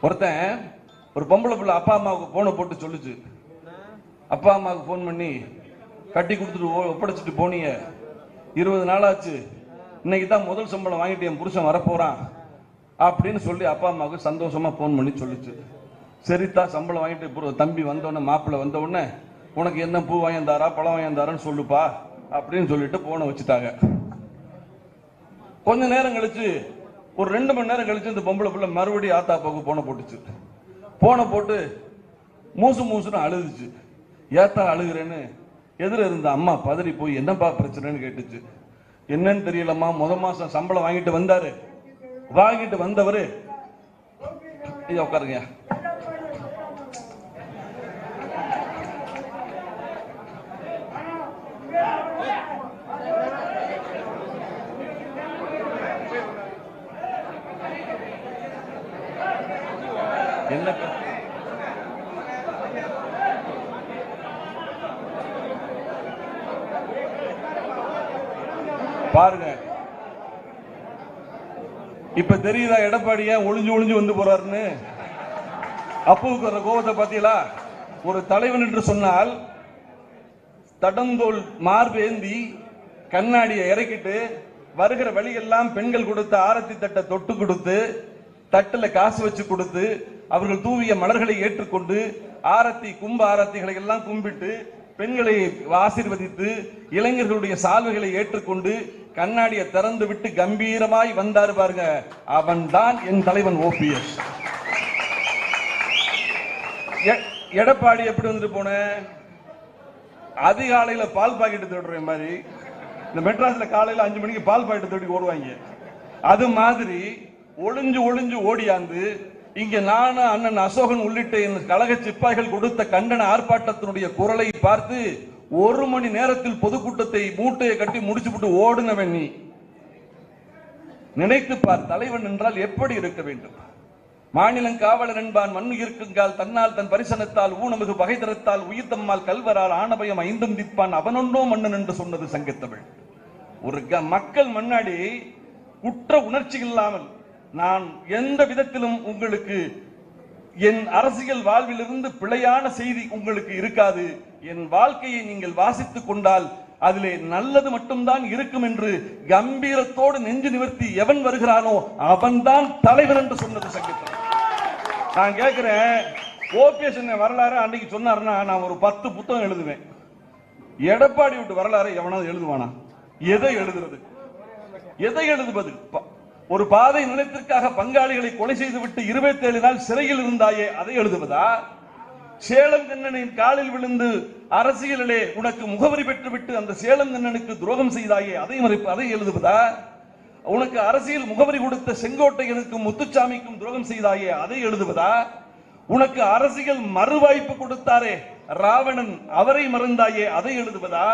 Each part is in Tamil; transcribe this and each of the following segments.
ஒருத்தன் ஒரு பொம்பளை பிள்ளை அப்பா அம்மாவுக்கு போனை போட்டு சொல்லுச்சு. அப்பா அம்மாவுக்கு ஃபோன் பண்ணி கட்டி கொடுத்துட்டு ஓ- ஒப்படைச்சிட்டு போனீங்க. இருபது நாள் ஆச்சு இன்னைக்கு தான் முதல் சம்பளம் வாங்கிட்டு என் புருஷன் வரப்போறான். அப்படின்னு சொல்லி அப்பா அம்மாவுக்கு சந்தோஷமா ஃபோன் பண்ணி சொல்லுச்சு. சரித்தா சம்பளம் வாங்கிட்டு தம்பி வந்தோடனே மாப்பிள்ளை வந்த உடனே உனக்கு என்ன பூ வாங்கியிருந்தாரா பழம் வாங்கியிருந்தாரான்னு சொல்லுப்பா. அப்படின்னு சொல்லிட்டு போனை வச்சுட்டாங்க. கொஞ்ச நேரம் கழிச்சு ஒரு ரெண்டு மணி நேரம் கழிச்சு இந்த பொம்பளை பிள்ளை மறுபடியும் ஆத்தா அப்பாவுக்கு போனை போட்டுச்சு. போன போட்டு மூசு மூசுன்னு அழுதுச்சு. ஏத்தா அழுகுறேன்னு எதிர இருந்த அம்மா பதறி போய் என்னப்பா பிரச்சனைன்னு கேட்டுச்சு. என்னன்னு தெரியலம்மா முத மாசம் சம்பளம் வாங்கிட்டு வந்தாரு. வாங்கிட்டு வந்தவரு ஐயா உட்காருங்க. என்ன பாருங்க. இப்ப தெரியுதா எடப்பாடி ஏன் ஒளிஞ்சு ஒளிஞ்சு வந்து போறாருன்னு? அப்புவுக்கு வர கோபத்தை பார்த்தீங்களா? ஒரு தலைவன் என்று சொன்னால் தடந்தோல் மார்பேந்தி கண்ணாடியை இறக்கிட்டு வருகிற வழியெல்லாம் பெண்கள் கொடுத்த ஆரத்தி தட்டை தொட்டு கொடுத்து தட்டுல காசு வச்சு கொடுத்து அவர்கள் தூவிய மலர்களை ஏற்றுக்கொண்டு ஆரத்தி கும்ப ஆரத்திகளை எல்லாம் கும்பிட்டு பெண்களை ஆசிர்வதித்து இளைஞர்களுடைய சால்வைகளை ஏற்றுக்கொண்டு கண்ணாடியை திறந்து விட்டு கம்பீரமாய் வந்தாரு பாருங்க. அவன்தான் என் தலைவன் ஓபிஎஸ். எடப்பாடி எப்படி வந்துட்டு போன? அதிகாலையில பால் பாக்கெட் தேடுற மாதிரி. இந்த மெட்ராஸ்ல காலையில அஞ்சு மணிக்கு பால் பாக்கெட் தேடி ஓடுவாங்க. அது மாதிரி ஒளிஞ்சு ஒளிஞ்சு ஓடியாந்து இங்கே நானும் அண்ணன் அசோகன் உள்ளிட்ட இந்த கழக சிப்பாய்கள் கொடுத்த கண்டன ஆர்ப்பாட்டத்தினுடைய குரலை பார்த்து ஒரு மணி நேரத்தில் பொதுக்கூட்டத்தை மூட்டையை கட்டி முடிச்சுவிட்டு ஓடுனவன் நீ. நினைத்து பார் தலைவன் என்றால் எப்படி இருக்க வேண்டும்? மாநிலம் காவலர் என்பான் மண்ணு இருக்குங்கால் தன்னால் தன் பரிசனத்தால் ஊனமிகு பகை தரத்தால் உயிர் தம்மால் கல்வரால் ஆணபயம் ஐந்தும் திப்பான் அவனொன்றோ மன்னன் என்று சொன்னது சங்கத்தமிழ். ஒரு க- மக்கள் முன்னாடி குற்ற உணர்ச்சி இல்லாமல் நான் எந்த விதத்திலும் உங்களுக்கு என் அரசியல் வாழ்விலிருந்து பிழையான செய்தி உங்களுக்கு இருக்காது. என் வாழ்க்கையை நீங்கள் வாசித்துக் கொண்டால் அதிலே நல்லது மட்டும்தான் இருக்கும் என்று கம்பீரத்தோடு நெஞ்சு நிவர்த்தி எவன் வருகிறானோ அவன்தான் தலைவர் என்று சொன்னது சங்கத்தில் நான் கேட்கிறேன் ஓபிஎஸ் என்ன வரலாறு அன்னைக்கு சொன்னாருன்னா நான் ஒரு பத்து புத்தகம் எழுதுவேன். எடப்பாடி விட்டு வரலாறு எவனாவது எழுதுவானா? எதை எழுதுறது? எதை எழுதுவது ஒரு பாதை நிலத்திற்காக பங்காளிகளை கொலை செய்துவிட்டு இருபத்தி ஏழு நாள் சிறையில் இருந்தாயே அதை எழுதுவதா? சேலம் கண்ணனின் காலில் விழுந்து அரசியலிலே உனக்கு முகவரி பெற்றுவிட்டு அந்த சேலம் கண்ணனுக்கு துரோகம் செய்தாயே அதை மறைப்பு அதை எழுதுவதா? உனக்கு அரசியல் முகவரி கொடுத்த செங்கோட்டையனுக்கும் முத்துச்சாமிக்கும் துரோகம் செய்தாயே அதை எழுதுவதா? உனக்கு அரசியல் மறுவாய்ப்பு கொடுத்தாரே ராவணன் அவரை மறந்தாயே அதை எழுதுவதா?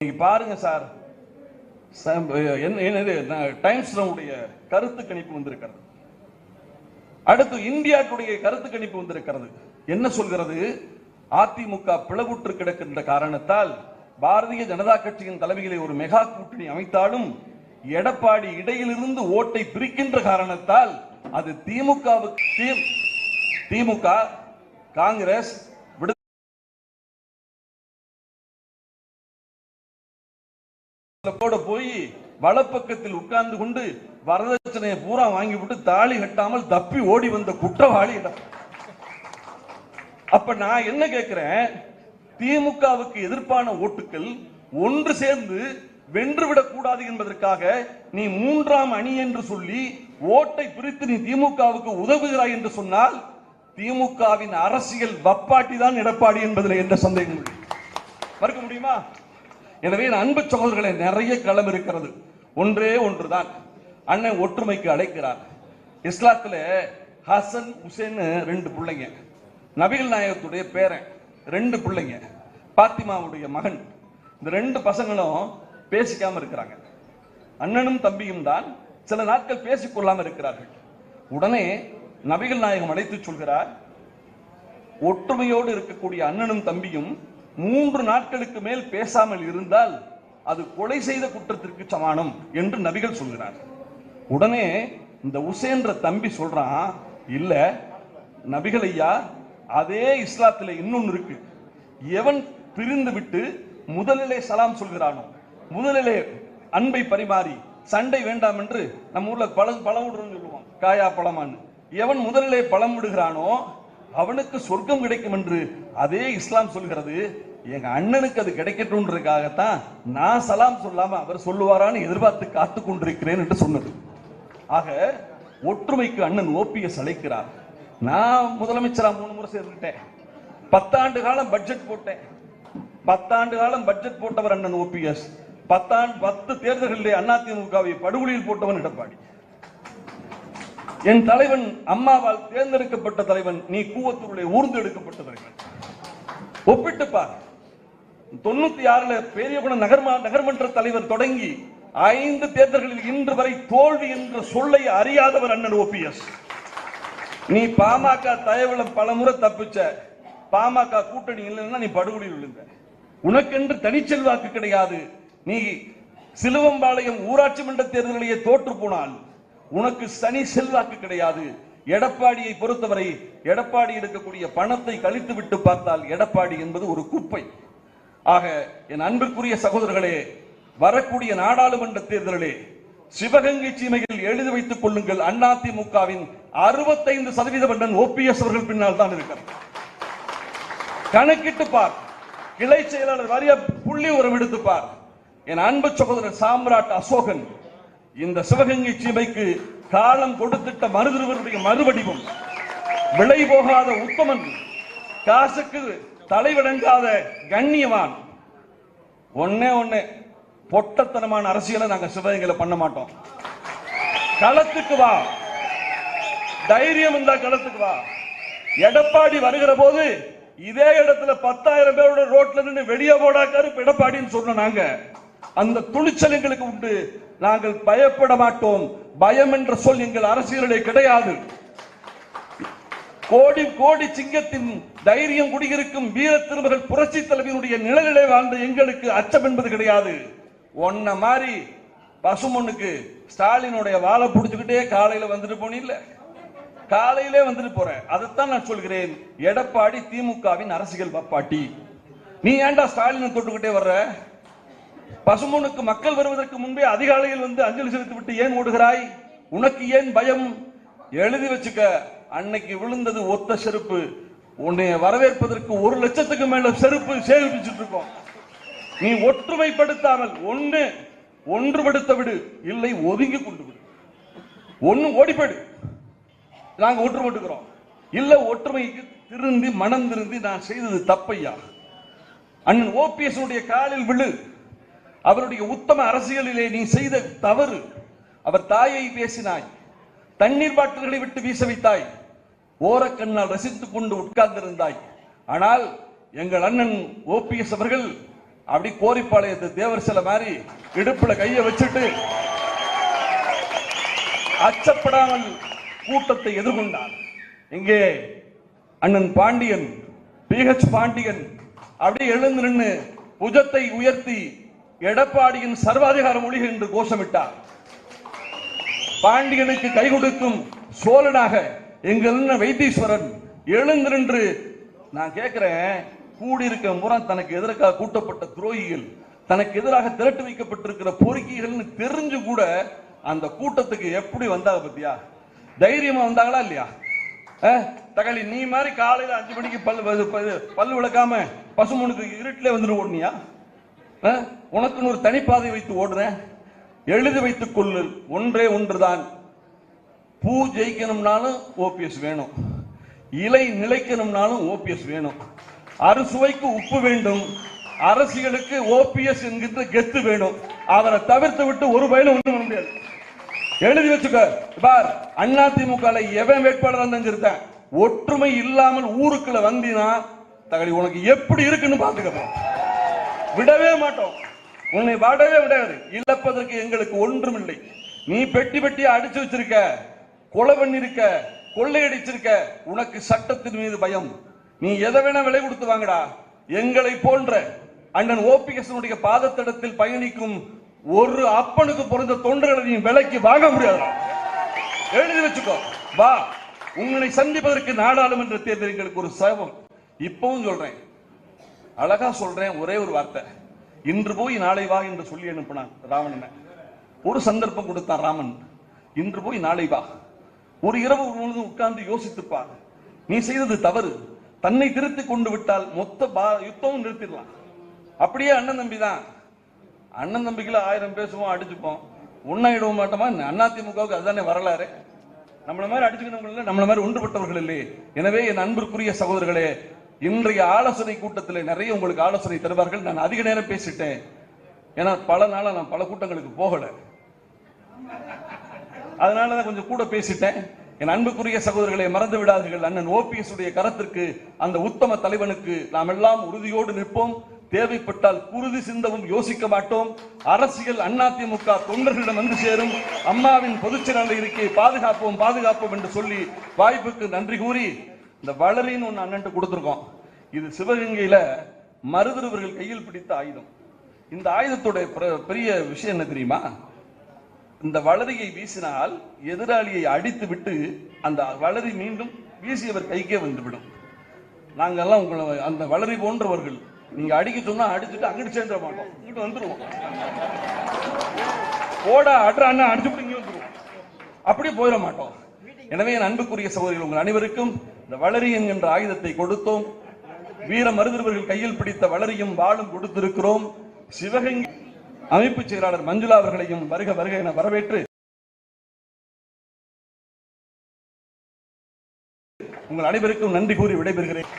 நீங்க பாருங்க சார். என்ன- என்னது டைம்ஸ் உடைய கருத்து கணிப்பு வந்திருக்கிறது. அடுத்து இந்தியாவுடைய கருத்து கணிப்பு வந்திருக்கிறது. என்ன சொல்கிறது? அதிமுக பிளவுற்று கிடக்கின்ற காரணத்தால் பாரதிய ஜனதா கட்சியின் தலைமையிலே ஒரு மெகா கூட்டணி அமைத்தாலும் எடப்பாடி இடையிலிருந்து ஓட்டை பிரிக்கின்ற காரணத்தால் அது திமுகவுக்கு திமுக காங்கிரஸ் போட போய் வலப்பக்கத்தில் உட்கார்ந்து கொண்டு வரதட்சணையை பூரா வாங்கி விட்டு தாலி கட்டாமல் தப்பி ஓடி வந்த குற்றவாளி அப்ப நான் என்ன கேட்கிறேன் திமுகவுக்கு எதிர்ப்பான ஓட்டுகள் ஒன்று சேர்ந்து வென்றுவிடக் கூடாது என்பதற்காக நீ மூன்றாம் அணி என்று சொல்லி ஓட்டை பிரித்து நீ திமுகவுக்கு உதவுகிறாய் என்று சொன்னால் திமுகவின் அரசியல் வப்பாட்டி தான் எடப்பாடி என்பதில் எந்த சந்தேகம் மறுக்க முடியுமா? எனவே அன்பு சகோதரர்களே நிறைய களம் இருக்கிறது. ஒன்றே ஒன்றுதான். அண்ணன் ஒற்றுமைக்கு அழைக்கிறார். இஸ்லாத்துல ஹசன் ஹுசேன் ரெண்டு பிள்ளைங்க. நபிகள் நாயகத்துடைய பேரன் ரெண்டு பிள்ளைங்க. பாத்திமாவுடைய மகன். இந்த ரெண்டு பசங்களும் பேசிக்காம இருக்கிறாங்க. அண்ணனும் தம்பியும் தான் சில நாட்கள் பேசிக்கொள்ளாம இருக்கிறார்கள். உடனே நபிகள் நாயகம் அழைத்து சொல்கிறார் ஒற்றுமையோடு இருக்கக்கூடிய அண்ணனும் தம்பியும் மூன்று நாட்களுக்கு மேல் பேசாமல் இருந்தால் அது கொலை செய்த குற்றத்திற்கு சமானம் என்று நபிகள் சொல்கிறார். உடனே இந்த உசேன்ற தம்பி சொல்றான் இல்ல நபிகள் ஐயா அதே இஸ்லாத்துல இன்னொன்னு இருக்கு. எவன் பிரிந்து விட்டு முதலிலே சலாம் சொல்கிறானோ முதலிலே அன்பை பரிமாறி சண்டை வேண்டாம் என்று நம்ம ஊர்ல பழம் பழம் விடுறோம்னு சொல்லுவோம் காயா பழமான்னு. எவன் முதலிலே பழம் விடுகிறானோ அவனுக்கு சொர்க்கம் கிடைக்கும் என்று அதே இஸ்லாம் சொல்கிறது. எங்க அண்ணனுக்கு அது கிடைக்கட்டும்ன்றதுக்காகத்தான் நான் சலாம் சொல்லாம அவர் சொல்லுவாரான்னு எதிர்பார்த்து காத்துக் கொண்டிருக்கிறேன் என்று சொன்னது. ஆக ஒற்றுமைக்கு அண்ணன் ஓபிஎஸ் அழைக்கிறார். நான் முதலமைச்சரா மூணு முறை சேர்ந்துட்டேன். பத்தாண்டு காலம் பட்ஜெட் போட்டேன். பத்தாண்டு காலம் பட்ஜெட் போட்டவர் அண்ணன் ஓபிஎஸ். பத்தாண்டு பத்து தேர்தல்களிலே அதிமுகவை படுகொலியில் போட்டவன் எடப்பாடி. என் தலைவன் அம்மாவால் தேர்ந்தெடுக்கப்பட்ட தலைவன் நீ கூவத்தூருடைய ஊர்ந்து எடுக்கப்பட்ட தலைவன். ஒப்பிட்டு தொண்ணூத்தி ஆறுல பெரியகுணம் நகர்மா நகர்மன்ற தலைவர் தொடங்கி ஐந்து தேர்தல்களில் இன்று வரை தோல்வி என்ற சொல்லை அறியாதவர் அண்ணன் ஓபிஎஸ் நீ பாமக தயவுல பலமுறை தப்பிச்ச. பாமக கூட்டணி இல்லைன்னா நீ படுகொலியில் விழுந்த. உனக்கென்று தனிச்செல்வாக்கு கிடையாது. நீ சிலுவம்பாளையம் ஊராட்சி மன்ற தேர்தலிலேயே தோற்று போனால் உனக்கு சனி செல்வாக்கு கிடையாது. எடப்பாடியை பொறுத்தவரை எடப்பாடி எடுக்கக்கூடிய பணத்தை கழித்து விட்டு பார்த்தால் எடப்பாடி என்பது ஒரு குப்பை. ஆக என் அன்பிற்குரிய சகோதரர்களே வரக்கூடிய நாடாளுமன்ற தேர்தலிலே சிவகங்கை சீமையில் எழுதி வைத்துக் கொள்ளுங்கள். அதிமுகவின் அறுபத்தைந்து சதவீத மன்னன் ஓபிஎஸ் அவர்கள் பின்னால் தான் இருக்கிறார். கணக்கிட்டு பார். கிளை செயலாளர் வாரிய புள்ளி உரம் எடுத்து பார். என் அன்பு சகோதரர் சாம்ராட் அசோகன் இந்த சிவகங்கை சீமைக்கு காலம் கொடுத்துட்ட மருதுருவருடைய மறுவடிவம். விலை போகாத உத்தமன் காசுக்கு தலைவிடங்காத கண்ணியவான். ஒன்னே ஒன்னு பொட்டத்தனமான அரசியலை நாங்க சிவகங்கையில பண்ண மாட்டோம். களத்துக்கு வா. தைரியம் இருந்தா களத்துக்கு வா. எடப்பாடி வருகிற போது இதே இடத்துல பத்தாயிரம் பேரோட ரோட்ல நின்று வெளியே போடாக்காரு எடப்பாடின்னு சொன்ன நாங்க. அந்த துணிச்சல் எங்களுக்கு உண்டு. நாங்கள் பயப்பட மாட்டோம். பயம் என்ற சொல் எங்கள் அரசியலே கிடையாது. கோடி கோடி சிங்கத்தின் தைரியம் குடியிருக்கும் வீர திருமகள் புரட்சி தலைவியினுடைய நிழலிலே வாழ்ந்த எங்களுக்கு அச்சம் என்பது கிடையாது. ஒன்ன மாதிரி பசுமொண்ணுக்கு ஸ்டாலினுடைய வாழை புடிச்சுக்கிட்டே காலையில வந்துட்டு போனில்ல காலையிலே வந்துட்டு போறேன் அதைத்தான் நான் சொல்கிறேன். எடப்பாடி திமுகவின் அரசியல் பப்பாட்டி. நீ ஏன்டா ஸ்டாலினை தொட்டுக்கிட்டே வர்ற? பசுமனுக்கு மக்கள் வருவதற்கு முன்பே அதிகாலையில் வந்து அஞ்சலி செலுத்தி விட்டு ஏன் ஓடுகிறாய்? உனக்கு ஏன் பயம்? எழுதி வச்சுக்க. அன்னைக்கு விழுந்தது ஒத்த செருப்பு. உன்னை வரவேற்பதற்கு ஒரு லட்சத்துக்கு மேல செருப்பு சேமிச்சுட்டு இருக்கோம். நீ ஒற்றுமைப்படுத்தாமல் ஒன்று ஒன்றுபடுத்த விடு. இல்லை ஒதுங்கி கொண்டு விடு. ஒன்று ஓடிப்படு நாங்க ஒற்றுமட்டுக்கிறோம் இல்ல ஒற்றுமைக்கு திருந்தி மனம் திருந்தி நான் செய்தது தப்பையா? அண்ணன் ஓபிஎஸ் காலில் விழு. அவருடைய உத்தம அரசியலிலே நீ செய்த தவறு. அவர் தாயை பேசினாய். தண்ணீர் பாட்டில்களை விட்டு வீச வைத்தாய். ஓரக்கண்ணால் ரசித்துக் கொண்டு உட்கார்ந்திருந்தாய். ஆனால் எங்கள் அண்ணன் ஓபிஎஸ் அவர்கள் அப்படி கோரிப்பாளையத்து தேவர் சில மாதிரி இடுப்புல கையை வச்சுட்டு அச்சப்படாமல் கூட்டத்தை எதிர்கொண்டார். இங்கே அண்ணன் பாண்டியன் பிஹெச் பாண்டியன் அப்படியே எழுந்து நின்று புஜத்தை உயர்த்தி எடப்பாடியின் சர்வாதிகார மொழி என்று கோஷமிட்டார். பாண்டியனுக்கு கை கொடுக்கும் சோழனாக எங்கள் வைத்தீஸ்வரன் எழுந்து நின்று நான் கேட்கிறேன் கூடியிருக்க முறம் தனக்கு எதிராக கூட்டப்பட்ட துரோகிகள் தனக்கு எதிராக திரட்டு வைக்கப்பட்டிருக்கிற பொறுக்கிகள்னு தெரிஞ்சு கூட அந்த கூட்டத்துக்கு எப்படி வந்தாங்க பத்தியா? தைரியமா வந்தாங்களா இல்லையா? தகலி நீ மாதிரி காலையில அஞ்சு மணிக்கு பல் பல் விளக்காம பசுமனுக்கு இருட்டிலே வந்துட்டு ஓடுனியா? உனக்குன்னு ஒரு தனிப்பாதை வைத்து ஓடுறேன். எழுதி வைத்துக் கொள்ளு. ஒன்றே ஒன்றுதான். பூ ஜெயிக்கணும்னாலும் ஓபிஎஸ் வேணும். இலை நிலைக்கணும்னாலும் ஓபிஎஸ் வேணும். அறுசுவைக்கு உப்பு வேண்டும். அரசியலுக்கு ஓபிஎஸ் என்கின்ற கெத்து வேணும். அவரை தவிர்த்து விட்டு ஒரு பயிலும் ஒன்றும் பண்ண முடியாது. எழுதி வச்சுக்க. பார் அதிமுக எவன் வேட்பாளர் இருந்தான் ஒற்றுமை இல்லாமல் ஊருக்குள்ள வந்தினா தகடி உனக்கு எப்படி இருக்குன்னு பாத்துக்கப்போ விடவே மாட்டோம். உன்னை வாடவே விடாது. இழப்பதற்கு எங்களுக்கு ஒன்றும் இல்லை நீ பெட்டி பெட்டியா அடிச்சு வச்சிருக்க கொலை பண்ணிருக்க கொள்ளையடிச்சிருக்க உனக்கு சட்டத்தின் மீது பயம். நீ எதை வேணா விலை கொடுத்து வாங்கடா. எங்களை போன்ற அண்ணன் ஓபிஎஸ்னுடைய பாதத்தடத்தில் பயணிக்கும் ஒரு அப்பனுக்கு பிறந்த தொண்டர்களை நீ விலைக்கு வாங்க முடியாது எழுதி வச்சுக்கோ. வா உங்களை சந்திப்பதற்கு நாடாளுமன்ற தேர்தல் எங்களுக்கு ஒரு சேவம் இப்பவும் சொல்றேன். அழகா சொல்றேன் ஒரே ஒரு வார்த்தை. இன்று போய் நாளை வா என்று சொல்லி அனுப்பினான் ராவணனை. ஒரு சந்தர்ப்பம் கொடுத்தான் ராமன். இன்று போய் நாளை வா. ஒரு இரவு முழுவதும் உட்கார்ந்து யோசித்துப்பார் நீ செய்தது தவறு. தன்னை திருத்தி கொண்டு விட்டால் மொத்த பா- யுத்தமும் நிறுத்திடலாம். அப்படியே அண்ணன் தம்பி தான். அண்ணன் தம்பிக்குள்ள ஆயிரம் பேசுவோம் அடிச்சுப்போம். ஒன்னாயிடவும் மாட்டோமா? அதிமுகவுக்கு அதுதானே வரலாறு. நம்மள மாதிரி அடிச்சுக்கிறவங்க இல்லை நம்மள மாதிரி ஒன்றுபட்டவர்கள் இல்லை எனவே என் அன்பிற்குரிய சகோதரர்களே இன்றைய ஆலோசனை கூட்டத்தில் நிறைய உங்களுக்கு ஆலோசனை தருவார்கள். நான் அதிக நேரம் பேசிட்டேன். ஏன்னா பல நாளாக நான் பல கூட்டங்களுக்கு போகல. அதனால தான் கொஞ்சம் கூட பேசிட்டேன். என் அன்புக்குரிய சகோதரர்களை மறந்து விடாதீர்கள். அண்ணன் ஓபிஎஸ் உடைய கரத்திற்கு அந்த உத்தம தலைவனுக்கு நாம் எல்லாம் உறுதியோடு நிற்போம். தேவைப்பட்டால் குருதி சிந்தவும் யோசிக்க மாட்டோம். அரசியல் அதிமுக தொண்டர்களிடம் வந்து சேரும். அம்மாவின் பொதுச்செயலாளர் இருக்கையை பாதுகாப்போம் பாதுகாப்போம் என்று சொல்லி வாய்ப்புக்கு நன்றி கூறி இந்த வளரின்னு ஒன்று அண்ணன்ட்டு கொடுத்துருக்கோம். இது சிவகங்கையில மருதுருவர்கள் கையில் பிடித்த ஆயுதம். இந்த ஆயுதத்தோட பிர- பெரிய விஷயம் என்ன தெரியுமா? இந்த வளரியை வீசினால் எதிராளியை அடித்து விட்டு அந்த வளரி மீண்டும் வீசியவர் கைக்கே வந்துவிடும். நாங்கெல்லாம் உங்களை அந்த வளரி போன்றவர்கள். நீங்க அடிக்க சொன்னா அடிச்சுட்டு அங்கிட்டு சேர்ந்துட மாட்டோம். இங்கிட்டு வந்துருவோம். போடா அட்ரா அண்ணா அடிச்சுட்டு இங்க வந்துருவோம். அப்படியே போயிட மாட்டோம். எனவே என் அன்புக்குரிய சகோதரிகள் உங்கள் அனைவருக்கும் இந்த வளரி என்கின்ற ஆயுதத்தை கொடுத்தோம். வீர மருதுவர்கள் கையில் பிடித்த வளரியும் வாழும் கொடுத்திருக்கிறோம். சிவகங்கை அமைப்பு செயலாளர் மஞ்சுளா அவர்களையும் வருக வருக என வரவேற்று உங்கள் அனைவருக்கும் நன்றி கூறி விடைபெறுகிறேன்.